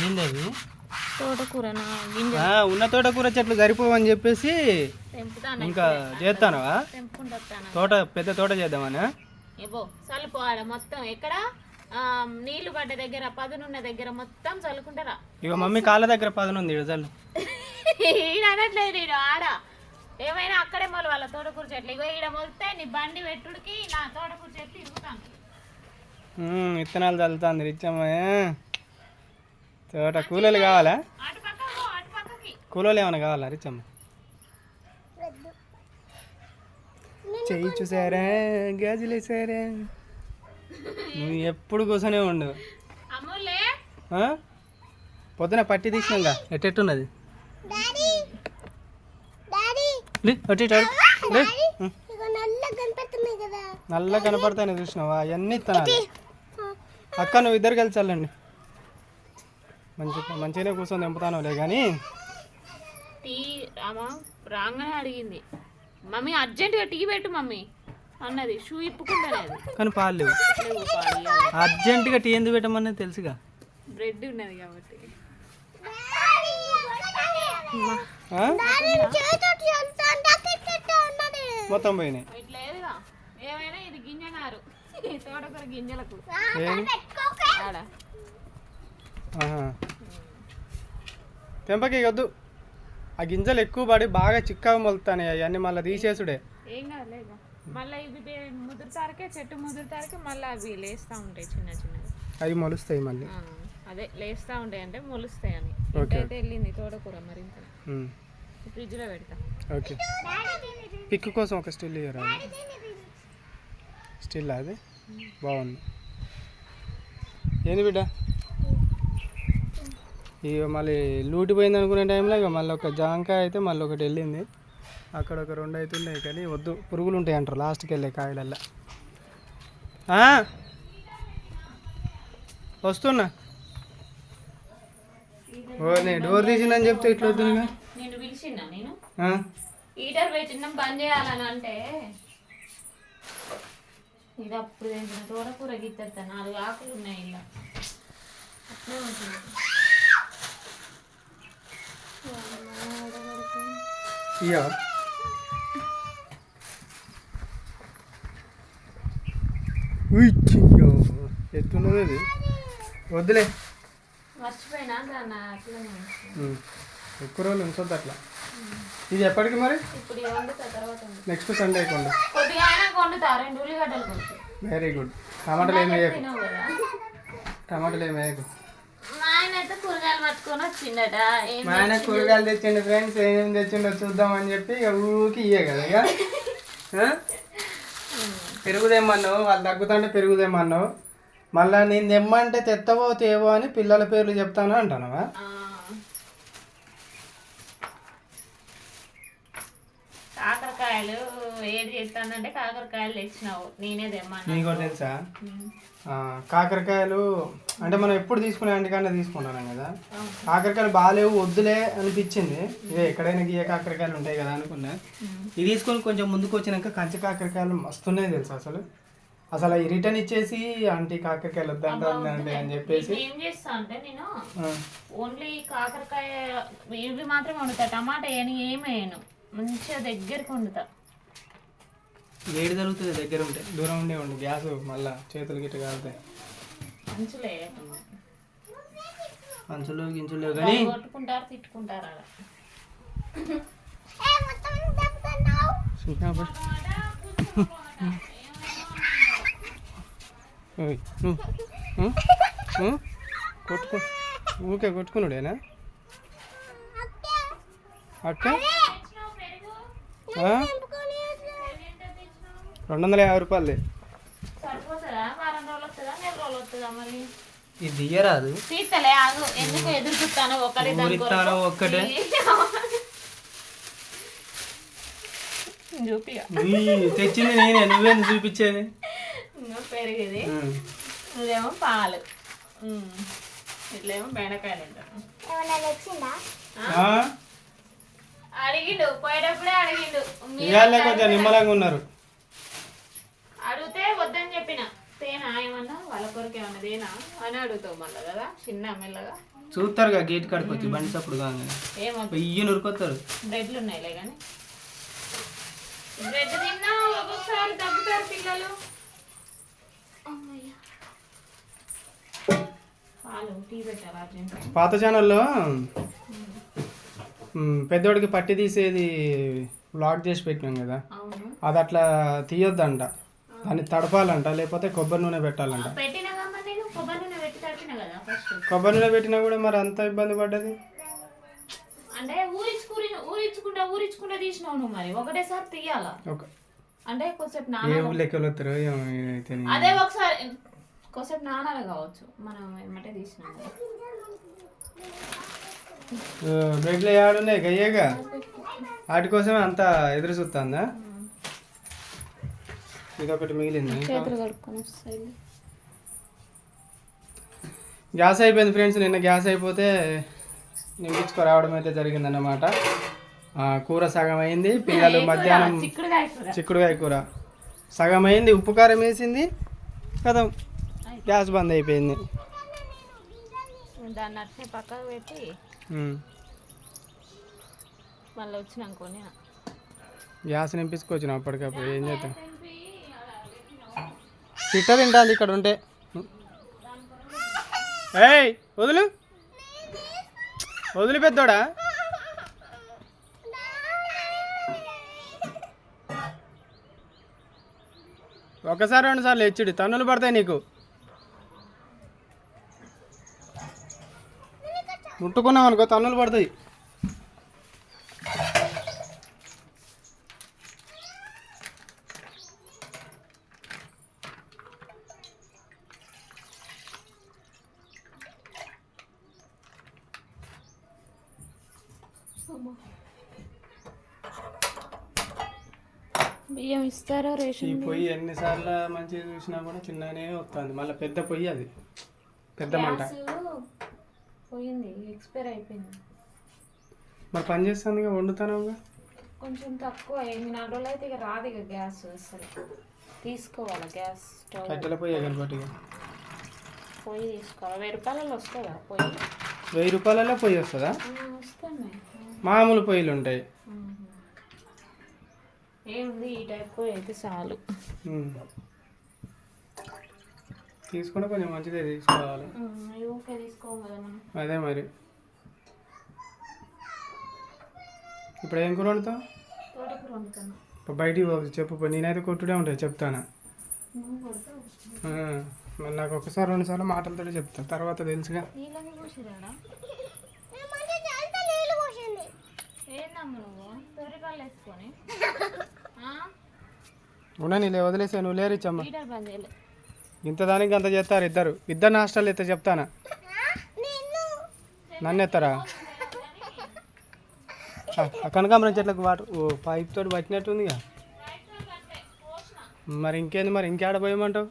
ఏంది అవి తోటకూర నా గింజ ఆ, ఉన్న తోటకూర చెట్లు సరిపోవని చెప్పేసి ఇంకా చేస్తానవా? తోట పెద్ద తోట చేద్దామనా? ఏబో చల్లుకో ఆడ మొత్తం. ఎక్కడ? నీళ్ళు పడ్డ దగ్గర పదునున్న దగ్గర మొత్తం చల్లుకుంటారా? ఇక మమ్మీ కాళ్ళ దగ్గర పదనుంది ఇడజల్లు ఈడ అనట్లేదు నేను ఆడ. ఏమైనా అక్కడే మొల వాళ్ళ తోటకూర చెట్లు? ఇగో ఈడ మొలితే నీ బండి పెట్టుడికి నా తోటకూర చెట్లు ఇరుగుతాను విత్తనాలు చల్లుతుంది రిచ్చమ్మ తోట కూలీలు కావాలా? కూలీలు ఏమైనా కావాలా రిచ్చమ్మ చెయ్యి చూసారా? గాజులు వేసారా? నువ్వు ఎప్పుడు కూర్చొనే ఉండు? పొద్దున పట్టి తీసినాగా. ఎట్టెట్టున్నది. నల్ల కనపడతాయి చూసినావా? అవన్నీ ఇస్తాను అక్క నువ్వు ఇద్దరు కలిసి వెళ్ళండి. మంచి మంచిగానే కూర్చొని దింపుతానులే కానీ టీ రామా రాగానే అడిగింది. మమ్మీ అర్జెంటుగా టీ పెట్టు మమ్మీ అన్నది. షూ ఇప్పుకుంటానేది కానీ పాలు లేవు. అర్జెంటుగా టీ ఎందుకు పెట్టమన్నది తెలుసుగా. బ్రెడ్ ఉన్నది కాబట్టి? మొత్తం పోయినాయి. ఏమైనా ఇది గింజనారు తోటకూర గింజలకు. తెంపకి వద్దు ఆ గింజలు ఎక్కువ పడి బాగా చిక్కగా మొలుతాయి అవన్నీ మళ్ళీ తీసేసుడే. ఏం మళ్ళీ ఇవి ముదురుతారకే చెట్టు ముదురుతారకే మళ్ళీ అవి లేస్తూ ఉంటాయి చిన్న చిన్నవి. అవి మొలుస్తాయి మళ్ళీ. అదే లేస్తూ ఉంటాయి అంటే మొలుస్తాయి అని. అయితే వెళ్ళింది తోటకూర మరింత. ఫ్రిడ్జ్లో పెడతా. ఓకే. పిక్ కోసం ఒక స్టిల్ ఇయ్యరా? స్టిల్ అది? బాగుంది. ఏంది బిడ్డ? ఇక మళ్ళీ లూటి పోయింది అనుకునే టైంలో ఇక మళ్ళీ ఒక జాంకాయ అయితే మళ్ళీ ఒకటి వెళ్ళింది. అక్కడ ఒక రెండు అవుతున్నాయి కానీ వద్దు పురుగులు ఉంటాయి అంటారు లాస్ట్కి వెళ్ళే కాయలల్లా? వస్తున్నా. నేను డోర్ తీసిందని చెప్తే ఇట్లా వద్దునుగా? నేను పిలిచిందా నేను? ఆ? హీటర్ పెట్టినాం బంద్ చేయాలని అంటే. ఇది అప్పుడు తోటకూర గిత్తెత్తా నాలుగు ఆకులు ఉన్నాయి ఇలా అట్లే ఉంటుంది. ఇయ్యా ఉయ్యో ఎత్తున్నది వద్దులే. ఎక్కువ రోజులు ఉంచొద్దు అట్లా. ఇది ఎప్పటికి మరి. నెక్స్ట్ సండే కొండు. వెరీ గుడ్ టమాటాలు ఏమి వేయకు. తినవు కదా. టమాటాలు ఏమి వేయకు మా ఆయన అయితే కూరగాయలు పట్టుకొని వచ్చిండట. ఏం మా ఆయన కూరగాయలు తెచ్చిండు ఫ్రెండ్స్ ఏమేమి తెచ్చిండో చూద్దామని చెప్పి ఇక ఊరికి ఇయ్యే కదా ఇక. ఆ? పెరుగు తెమ్మన్నావు వాళ్ళు తగ్గుతుంటే పెరుగు తెమ్మన్నావు. మళ్ళా నేను తెమ్మంటే తెత్తవో తేవో అని పిల్లల పేర్లు చెప్తాను అంటానవా ఆ. కాకరకాయలు ఏది చేస్తానంటే కాకరకాయలు తెచ్చినావు. నేనే తెమ్మన్నా. నీకు తెలుసా? కాకరకాయలు అంటే మనం ఎప్పుడు తీసుకునే అంటికన్నా తీసుకుంటాం కదా. కాకరకాయలు బాగాలేవు వద్దులే అనిపించింది. ఇదే ఎక్కడైనా గీయ కాకరకాయలు ఉంటాయి కదా అనుకున్నా. ఇది తీసుకొని కొంచెం ముందుకు వచ్చినాక కంచి కాకరకాయలు మస్తున్నాయి తెలుసు అసలు? అసలు ఈ రిటర్న్ ఇచ్చేసి ఆంటీ కాకరకాయలు వద్దంటే అని చెప్పేసి. ఏం చేస్తా అంటే నేను ఓన్లీ కాకరకాయ ఇవి మాత్రమే వండుతా టమాటా ఏమి వేయను. మంచిగా దగ్గరికి వండుతా. వేడి తరుగుతుంది దగ్గర ఉంటే. దూరం ఉండే ఉండి గ్యాస్ మళ్ళా చేతులు గిట్ట కాలుతాయి మంచులే గించులు కానీ కొట్టుకుంటారు తిట్టుకుంటారు? కొట్టుకో. ఊకే కొట్టుకున్నాడేనా అక్క? రెండు వందల యాభై రూపాయలది. మరి? ఇది దియ్యరాదు తీస్తలే ఆగు. ఎందుకు ఎదురు చూస్తాను ఒకటి దాని ఊరిస్తాను ఒక్కటే తెచ్చింది నేనే నువ్వేంది చూపించేది? పెరిగేది. ఇదేమో పాలు. ఇట్లేమో బెండకాయలు? అడిగిండు పోయేటప్పుడే అడిగిండు. కొంచెం నిమ్మలంగా ఉన్నారు. వాళ్ళ కొరకు ఏమన్నా తేనా అని అడుగుతావు మళ్ళీ కదా చిన్న మెల్లగా. చూస్తారుగా గేట్ కాడికి వచ్చి బండి సప్పుడు కాగానే. ఏమో. ఇయ్యి నురుకొస్తారు. బ్రెడ్లు ఉన్నాయిలే కానీ. బ్రెడ్ తిన్నా ఒక్కొక్కసారి తగ్గుతారు పిల్లలు. అమ్మయ్య. పాలు టీ పెట్టాలి అర్జెంట్ పాత ఛానల్లో పెద్దోడికి పట్టి తీసేది బ్లాక్ చేసి పెట్టినాం కదా. అవును. అది అట్లా తీయొద్దంట. దాన్ని తడపాలంట లేకపోతే కొబ్బరి నూనె పెట్టాలంట. కొబ్బరి నూనె పెట్టినా కూడా మరి అంత ఇబ్బంది పడ్డది? అంటే ఊరించుకుని ఊరించుకుంటా ఊరించుకుంటా తీసినావు నువ్వు మరి. ఒకటేసారి తీయాలా? అంటే ఏ లెక్కలు ఏమో అయితే అదే ఒకసారి. కొంచెంసేపు నానాలి కావచ్చు. మనం ఏమంటే తీసినాం కదా. బెడ్లు ఆడున్నాయి గయ్యేగా? వాటి కోసమే అంత ఎదురు చూస్తుందా ఇదొకటి మిగిలింది ఇంకా. చేతులు కడుక్కొని వస్తాయి. గ్యాస్ అయిపోయింది ఫ్రెండ్స్ నిన్న గ్యాస్ అయిపోతే నింపించుకు రావడం అయితే జరిగిందన్నమాట. కూర సగం అయింది పిల్లలు మధ్యాహ్నం చిక్కుడుకాయ కూర. సగం అయింది ఉప్పు కారం వేసింది కదా. గ్యాస్ బంద్ అయిపోయింది. దాన్ని అట్నే పక్కకు పెట్టి ఉమ్. మళ్ళీ వచ్చినాం కొని గ్యాస్ నింపించుకొచ్చిన అప్పటికప్పుడు ఏం చేద్దాం? తిట్ట తింటాంది ఇక్కడ ఉంటే. ఏయ్ వదులు. వదిలి పెద్దోడా? ఒకసారి రెండు సార్లు హెచ్చుడి తన్నులు పడతాయి నీకు. ముట్టుకున్నావు అనుకో తన్నులు పడతాయి. బియ్యం ఇస్తారా ఈ రేషన్ పొయ్యి ఎన్నిసార్లు మంచిగా చూసినా కూడా చిన్నగానే వస్తుంది మళ్ళీ పెద్ద పొయ్యి అది. పెద్ద మంట. పోయింది ఎక్స్పైర్ అయిపోయింది. మరి పని చేస్తుంది వండుతాను కొంచెం తక్కువ ఎనిమిది నాలుగు రోజులు అయితే ఇక రాదు ఇక గ్యాస్ అసలు. తీసుకోవాలి గ్యాస్ స్టవ్. కట్టెల పొయ్యి కనపట్టి పొయ్యి తీసుకోవాలి. వెయ్యి రూపాయలలో వస్తుందా పొయ్యి? వెయ్యి రూపాయలలో పొయ్యి వస్తుందా? వస్తున్నాయి. మామూలు పొయ్యిలు ఉంటాయి. ఈ టైప్? అయితే చాలు. తీసుకుంటే కొంచెం మంచిదే తీసుకోవాలి. అదే మరి. ఇప్పుడు ఏం కూర వండుతావు? ఇప్పుడు బయటికి పో, చెప్పు. నేనైతే కొట్టుడే ఉంటాయి చెప్తాను. మరి నాకు ఒకసారి రెండు సార్లు మాటలతో చెప్తాను. తర్వాత తెలుసుగా. నువ్వు వేసుకొని. ఉన్నా నీళ్ళు వదిలేసా నువ్వు లేరు ఇచ్చమ్మా. హీటర్ బంద్ చేయలే. ఇంత దానికి అంత చేస్తారు ఇద్దరు. ఇద్దరు హాస్టల్ ఎత్తే చెప్తానా? నన్ను ఎత్తారా? ఆ, కనకాంబరం చెట్లకు వాటర్ ఓ పైప్ తోటి పట్టినట్టుందిగా మరి ఇంకేంది మరి? ఇంకేడ పోయమంటావు?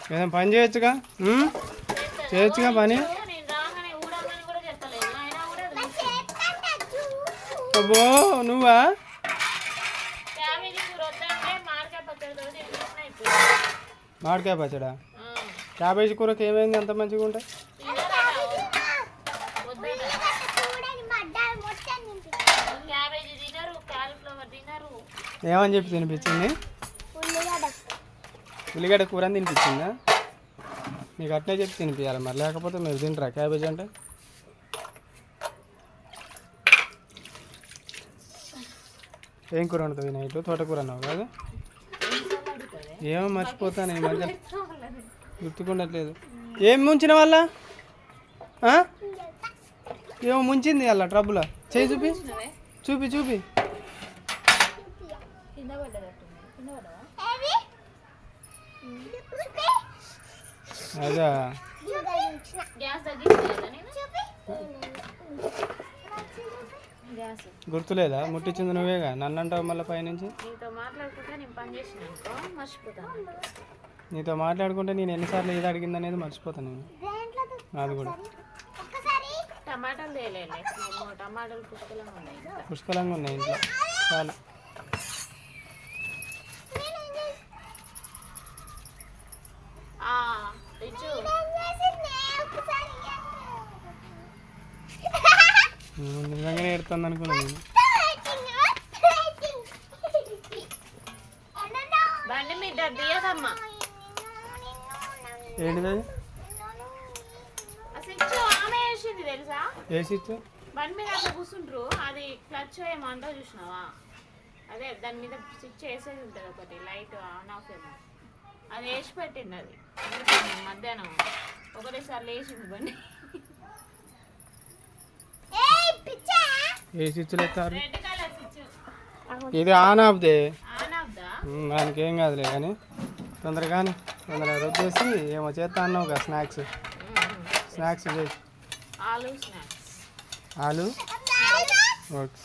అయితే ఏదైనా పని చేయొచ్చుగా? చేయొచ్చుగా పని? అబ్బో నువ్వా? మామిడికాయ పచ్చడా క్యాబేజీ కూరకి ఏమైంది? అంత మంచిగా ఉంటాయి ఏమని చెప్పి తినిపించింది? ఉల్లిగడ్డ కూర అని తినిపించిందా? నీకు అట్నే చెప్పి తినిపించాలి మరి లేకపోతే మీరు తింటారా క్యాబేజ్ అంటే? ఏం కూర వండుతుంది నైట్ తోటకూర అన్నావు కదా. ఏమో మర్చిపోతాను ఈ మధ్య. గుర్తుకుండట్లేదు. ఏం ముంచిన వాళ్ళ? ఏమో ముంచింది అలా ట్రబుల్. చేయి చూపి. చూపి చూపి. అదా. గ్యాస్ గుర్తులేదా? ముట్టించింది నువ్వేగా? నన్ను అంటావు మళ్ళీ పైనుంచి? నీతో మాట్లాడుకుంటే నేను పని చేసిన అనుకో మర్చిపోతాను నీతో మాట్లాడుకుంటే నేను ఎన్నిసార్లు ఏది అడిగింది అనేది మర్చిపోతాను నేను. అది కూడా. టమాటాలు. పుష్కలంగా ఉన్నాయి ఇంట్లో. చాలు ఆ, రిచు నువ్వు నిజంగానే ఏడుతుంది అనుకున్నాను నేను. బండి మీద దియదమ్మా ఏంటిది? అసలు ఆమె వేసింది తెలుసా? బండి మీద కూర్చుంటారు అది క్లచ్ ఏమంటో చూసినావా? అదే దాని మీద స్విచ్ వేసేది ఉంటుంది ఒకటి లైట్ ఆన్ ఆఫ్ ఏమో. అది వేసి పెట్టింది అది. మధ్యాహ్నం ఒకటేసారి లేచింది బండి. ఏ స్విచ్లు ఎత్తారు ఇది ఆన్ ఆఫ్దే ఆఫ్ దా? దానికి ఏం కాదులే కానీ తొందరగా తొందరగా రుద్దేసి ఏమో చేస్తా అన్నావు కదా స్నాక్స్ స్నాక్స్ చేసి ఆలు ఓకే